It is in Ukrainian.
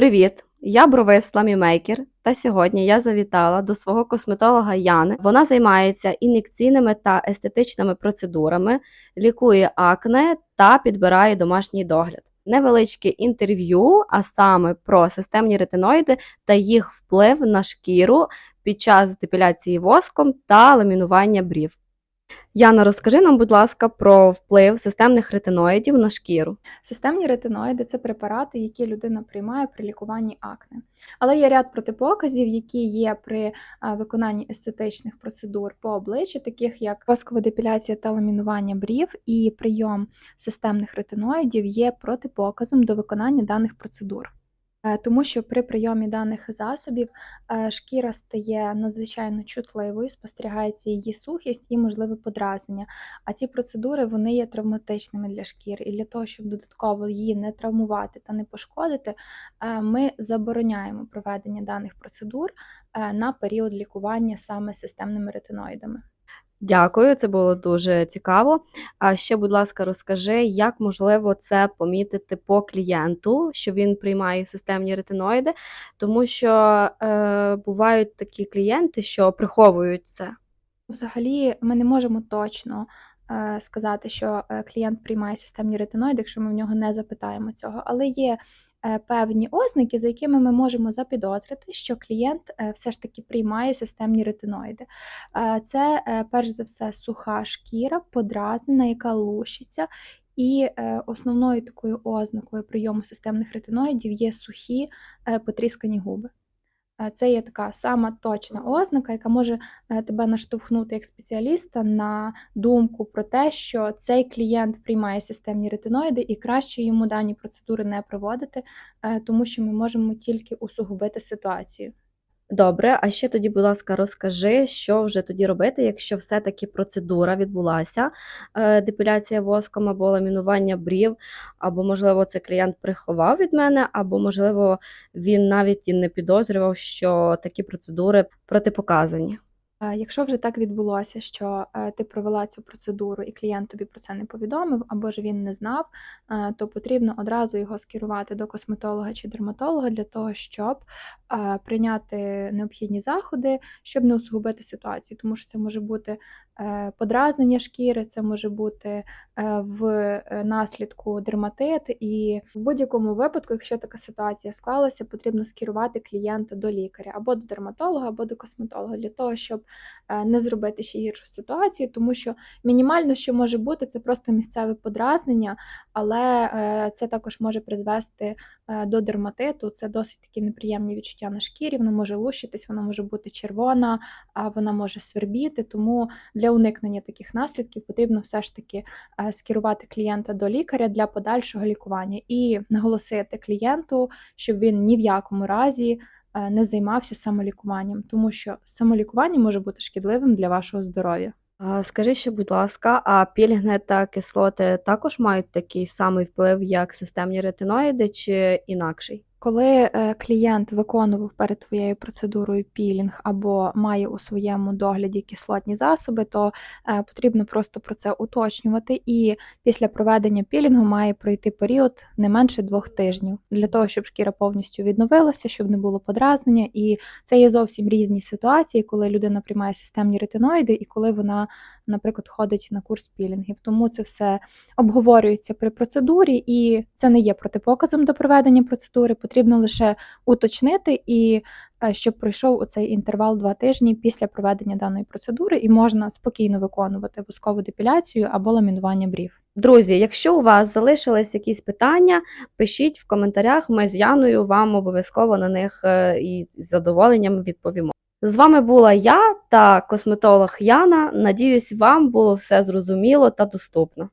Привіт! Я бровист Ламімейкер, та сьогодні я завітала до свого косметолога Яни. Вона займається ін'єкційними та естетичними процедурами, лікує акне та підбирає домашній догляд. Невеличке інтерв'ю, а саме про системні ретиноїди та їх вплив на шкіру під час депіляції воском та ламінування брів. Яна, розкажи нам, будь ласка, про вплив системних ретиноїдів на шкіру. Системні ретиноїди це препарати, які людина приймає при лікуванні акне. Але є ряд протипоказів, які є при виконанні естетичних процедур по обличчі, таких як воскова депіляція та ламінування брів, і прийом системних ретиноїдів є протипоказом до виконання даних процедур. Е, Тому що при прийомі даних засобів е, шкіра стає надзвичайно чутливою, спостерігається її сухість і можливе подразнення. А ці процедури вони є травматичними для шкіри. І для того, щоб додатково її не травмувати та не пошкодити, е, ми забороняємо проведення даних процедур на період лікування саме системними ретиноїдами. Дякую, це було дуже цікаво. А ще, будь ласка, розкажи, як можливо це помітити по клієнту, що він приймає системні ретиноїди, тому що е, бувають такі клієнти, що приховують це. Взагалі, ми не можемо точно е, сказати, що е, клієнт приймає системні ретиноїди, якщо ми в нього не запитаємо цього. Але є певні ознаки, за якими ми можемо запідозрити, що клієнт е, все ж таки приймає системні ретиноїди. Е, Це е, перш за все суха шкіра, подразнена, яка лущиться. І е, основною такою ознакою прийому системних ретиноїдів є сухі е, потріскані губи. Це є така сама точна ознака, яка може е, тебе наштовхнути як спеціаліста на думку про те, що цей клієнт приймає системні ретиноїди і краще йому дані процедури не проводити, е, тому що ми можемо тільки усугубити ситуацію. Добре, а ще тоді, будь ласка, розкажи, що вже тоді робити, якщо все-таки процедура відбулася, е, депіляція воском або ламінування брів, або, можливо, це клієнт приховав від мене, або, можливо, він навіть і не підозрював, що такі процедури протипоказані. Якщо вже так відбулося, що е, ти провела цю процедуру і клієнт тобі про це не повідомив, або ж він не знав, е, то потрібно одразу його скерувати до косметолога чи дерматолога для того, щоб е, прийняти необхідні заходи, щоб не усугубити ситуацію, тому що це може бути подразнення шкіри, це може бути е, в е, наслідку дерматит, і в будь-якому випадку, якщо така ситуація склалася, потрібно скерувати клієнта до лікаря або до дерматолога, або до косметолога для того, щоб е, не зробити ще гіршу ситуацію, тому що мінімально, що може бути, це просто місцеве подразнення, але е, це також може призвести е, до дерматиту. Це досить такі неприємні відчуття на шкірі. Вона може лущитись, вона може бути червона, вона може свербіти. Тому для уникнення таких наслідків потрібно все ж таки е, скерувати клієнта до лікаря для подальшого лікування і наголосити клієнту, щоб він ні в якому разі е, не займався самолікуванням, тому що самолікування може бути шкідливим для вашого здоров'я. Скажи ще, будь ласка, а пілінги та кислоти також мають такий самий вплив, як системні ретиноїди, чи інакший? Коли е, клієнт виконував перед твоєю процедурою пілінг або має у своєму догляді кислотні засоби, то е, потрібно просто про це уточнювати. І після проведення пілінгу має пройти період не менше двох тижнів для того, щоб шкіра повністю відновилася, щоб не було подразнення. І це є зовсім різні ситуації, коли людина приймає системні ретиноїди і коли вона, наприклад, ходить на курс пілінгів. Тому це все обговорюється при процедурі, і це не є протипоказом до проведення процедури. Потрібно лише уточнити і е, щоб пройшов оцей інтервал два тижні після проведення даної процедури, і можна спокійно виконувати воскову депіляцію або ламінування брів. Друзі, якщо у вас залишились якісь питання, пишіть в коментарях. Ми з Яною вам обов'язково на них е, і з задоволенням відповімо. З вами була я та косметолог Яна. Надіюсь, вам було все зрозуміло та доступно.